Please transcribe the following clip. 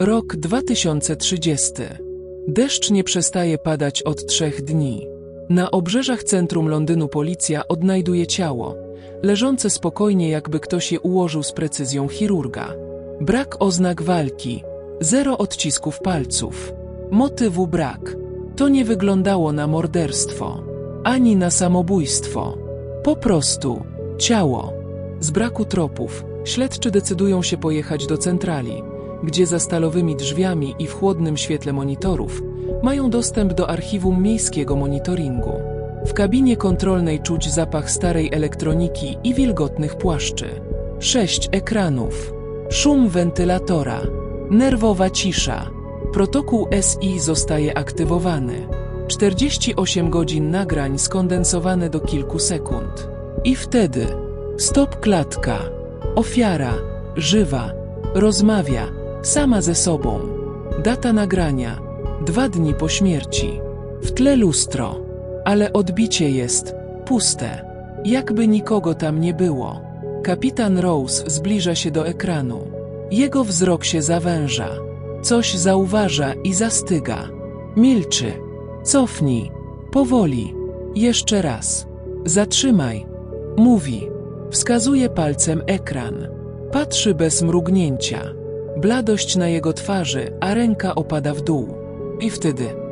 Rok 2030. Deszcz nie przestaje padać od trzech dni. Na obrzeżach centrum Londynu policja odnajduje ciało, leżące spokojnie, jakby ktoś je ułożył z precyzją chirurga. Brak oznak walki, zero odcisków palców. Motywu brak. To nie wyglądało na morderstwo, ani na samobójstwo. Po prostu ciało. Z braku tropów, śledczy decydują się pojechać do centrali, gdzie za stalowymi drzwiami i w chłodnym świetle monitorów mają dostęp do archiwum miejskiego monitoringu. W kabinie kontrolnej czuć zapach starej elektroniki i wilgotnych płaszczy. Sześć ekranów. Szum wentylatora. Nerwowa cisza. Protokół SI zostaje aktywowany. 48 godzin nagrań skondensowane do kilku sekund. I wtedy stop klatka. Ofiara, żywa, rozmawia, sama ze sobą. Data nagrania, dwa dni po śmierci. W tle lustro, ale odbicie jest puste, jakby nikogo tam nie było. Kapitan Rose zbliża się do ekranu. Jego wzrok się zawęża. Coś zauważa i zastyga. Milczy. Cofnij. Powoli. Jeszcze raz. Zatrzymaj. Mówi. Wskazuje palcem ekran. Patrzy bez mrugnięcia. Bladość na jego twarzy, a ręka opada w dół. I wtedy